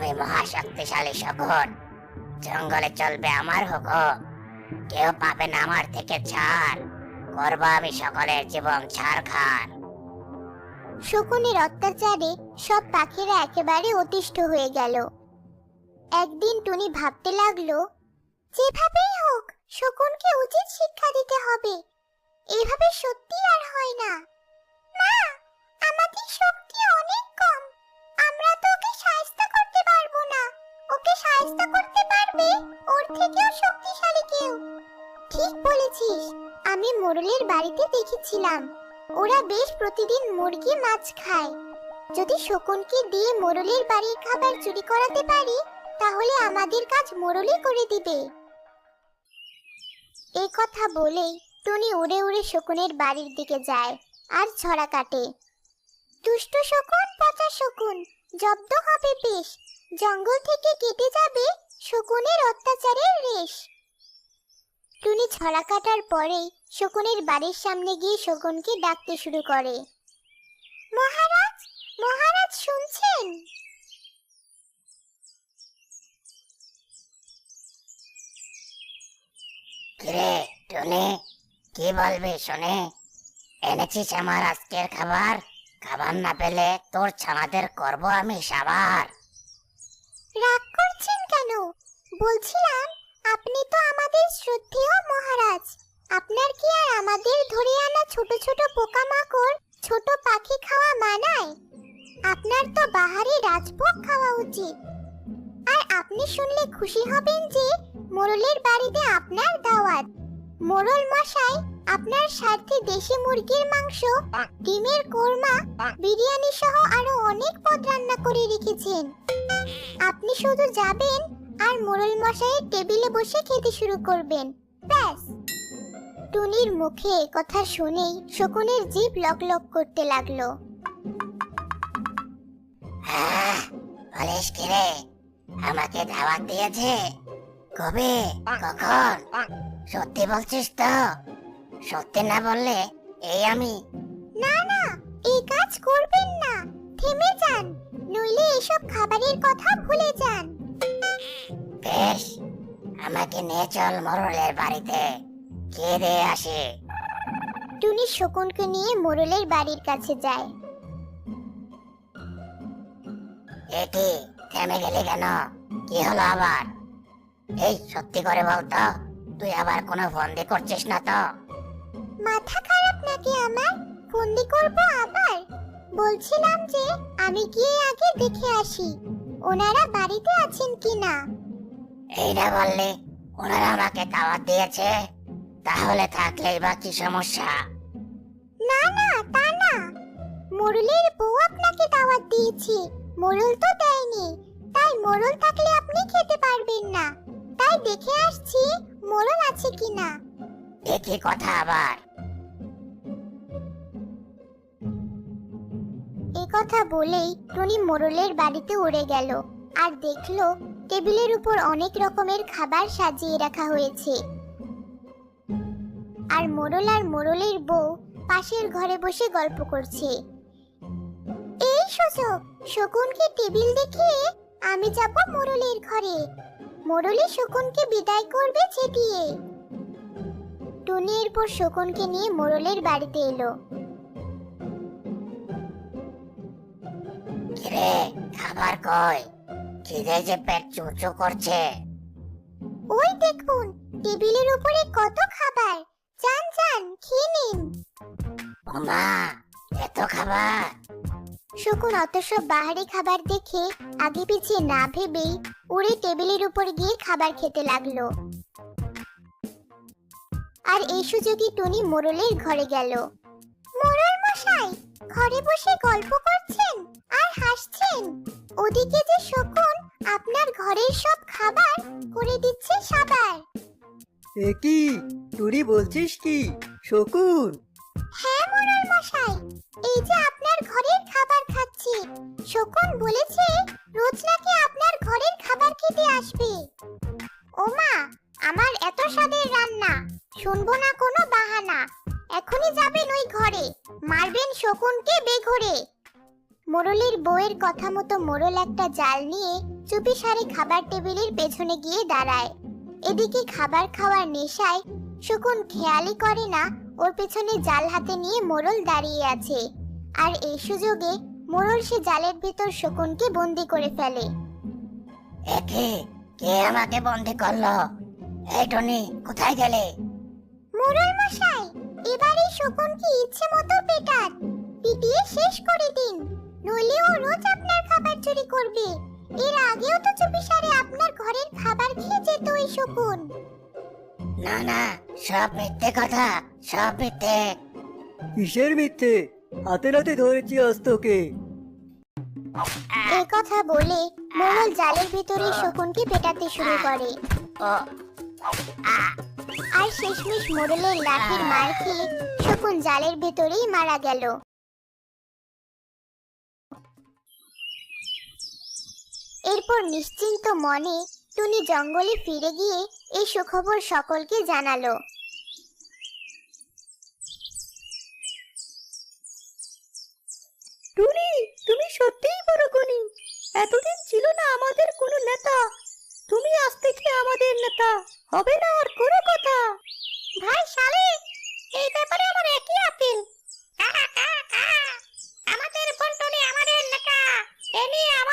আমি মহাশক্তিশালী শকুন। জঙ্গলে চলবে আমার হুকুম। কেউ পাবে না আমার থেকে ছাড়। করব আমি সকলের জীবন ছাড় খান শকুনের অত্যাচারে সব পাখিরা একেবারে অতিষ্ঠ হয়ে গেল। একদিন টুনি ভাবতে লাগল, যেভাবেই হোক, শকুনকে উচিত শিক্ষা দিতে হবে। এভাবে সত্যি আর হয় না। শক্তিশালী কেউ। ঠিক বলেছিস, আমি মোরলের বাড়িতে দেখেছিলাম। ওরা বেশ প্রতিদিন মুরগি মাছ খায়। যদি শকুনকে দিয়ে মোরলের বাড়ির খাবার চুরি করাতে পারি, তাহলে আমাদের কাজ মোরলই করে দিবে। এই কথা বলেই টুনি উড়ে উড়ে শকুনের বাড়ির দিকে যায় আর ছড়া কাটে। দুষ্ট শকুন, পচা শকুন, জব্দ হবে বেশ। জঙ্গল থেকে কেটে যাবে শকুনের অত্যাচারের রেশ। টুনি ছড়া কাটার পরেই শকুনের বাড়ির সামনে গিয়ে শকুনকে ডাকতে শুরু করে। মহারাজ মহারাজ শুনছেন? কিরে টুনি কি বলবি শুনে? এনেছিস আমার আজকের খাবার? খাবার না পেলে তোর ছানাদের করব আমি সাবার। রাগ বলছিলাম, আপনি তো আমাদের শ্রদ্ধেয় মহারাজ। আপনার কি আর আমাদের ধরে আনা ছোট ছোট পোকামাকড়, ছোট পাখি খাওয়া মানায়? আপনার তো বাহারি রাজভোগ খাওয়া উচিত। আর আপনি শুনলে খুশি হবেন যে, মোরলের বাড়িতে আপনার দাওয়াত। মোরল মশাই, আপনার স্বার্থে দেশি মুরগির মাংস, ডিমের কোরমা বিরিয়ানি সহ আরও অনেক পদ রান্না করে রেখেছেন। আপনি শুধু যাবেন আর মোরল মশাইয়ের টেবিলে বসে খেতে শুরু করবেন। ব্যাস। টুনির মুখে কথা শুনেই শকুনের জিভ লক লক করতে লাগল। বলিস কিরে আমাকে দাওয়াত দিয়েছে? কবে? কখন? সত্যি বলছিস তো? সত্যি না বললে এই আমি। না না এই কাজ করবেন না। থেমে যান নইলে এসব খাবারের কথা ভুলে যান। আমাকে নিয়ে চল মরলের বাড়িতে খেয়ে দিয়ে আসি। টুনি শকুনকে নিয়ে মোরলের বাড়ির কাছে যায়। এটি থেমে গেলি কেন? কি হলো আবার? এই সত্যি করে বলতো তুই আবার কোনো ফন্দি করছিস না তো? মাথা খারাপ নাকি আমার? ফন্দি করব আবার? বলছিলাম যে আমি গিয়ে আগে দেখে আসি ওনারা বাড়িতে আছেন কিনা? এই না বললি ওনারা আমাকে দাওয়াত দিয়েছে। তাহলে থাকলেই বা কি সমস্যা? না না তা না। মোরলের বউ আপনাকে দাওয়াত দিয়েছে। মোরল তো দেয়নি। তাই মোরল থাকলে আপনি খেতে পারবেন না। তাই দেখে আসছি মোরল আছে কিনা। একই কথা আবার? এ কথা বলেই টুনি মোরলের বাড়িতে উড়ে গেল। আর দেখল টেবিলের উপর অনেক রকমের খাবার সাজিয়ে রাখা হয়েছে। আর মোরল আর মোরলের বউ পাশের ঘরে বসে গল্প করছে। এই সুযোগ শকুনকে টেবিল দেখিয়ে আমি যাব মোরলের ঘরে। মোরলে শকুনকে বিদায় করবে চেটিয়ে টুনি এরপর শকুনকে নিয়ে মোরলের বাড়িতে এলো। খাবার কই? খিদে যে পেট চুচু করছে। ওই দেখুন, টেবিলের উপরে কত খাবার। খেয়ে নিন। এত খাবার। শকুন অত সব বাহারি খাবার দেখে আগে পিছিয়ে না ভেবেই উড়ে টেবিলের উপর গিয়ে খাবার খেতে লাগল। আর এই সুযোগে টুনি মোরলের ঘরে গেল। মোরল মশাই, ঘরে বসে গল্প করছেন আর হাসছেন। ওদিকে যে শকুন কি? তুই বলছিস কি? শকুন। হ্যাঁ মোরল মশাই। এই যে আপনার ঘরের খাবার খাচ্ছি। শকুন বলেছে রোজ নাকি আপনার ঘরের খাবার খেতে আসবে। ওমা আমার এত স্বাদের রান্না। শুনব না কোনো বাহানা। এখনই যাবেন ওই ঘরে। মারবেন শকুনকে বেঘরে। মোরলের বউয়ের কথা মতো মোরল একটা জাল নিয়ে চুপিসারে খাবার টেবিলের পেছনে গিয়ে দাঁড়ায়। এদিকে খাবার খাওয়ার নেশায় শকুন খেয়ালই করে না ওর পেছনে জাল হাতে নিয়ে মোড়ল দাঁড়িয়ে আছে। আর এই সুযোগে মোড়ল সে জালের ভেতর শকুনকে বন্দি করে ফেলে। একে কে? আমাকে বন্দি করল? এই টনি কোথায় গেলে? মোড়ল মশাই এবার শকুনকে ইচ্ছে মতো পেটান। পিটিয়ে শেষ করে দিন। নইলে ও রোজ আপনার খাবার চুরি করবে। এর আগেও তো চুপিসারে না না সব মিথ্যে কথা সব মিথ্যে। কিসের মিথ্যে? হাতে নাতে ধরেছি আজ তোকে এই কথা বলে জালের ভিতরে শকুনকে পেটাতে শুরু করে। ও আর শেষমেশ মোড়লের লাঠির মার খেয়ে শকুন জালের ভেতরেই মারা গেল। এরপর নিশ্চিন্ত মনে টুনি জঙ্গলে ফিরে গিয়ে এই সুখবর সকলকে জানালো। টুনি তুমি সত্যিই বড় গুণী। এতদিন ছিল না আমাদের কোনো নেতা। তুমি আজ থেকে আমাদের নেতা। হবে না আর কোনো কথা। ভাই শালে এই ব্যাপারে আমার একই আপিল। আমাদের বন্টনে আমাদের নেতা। এ আমার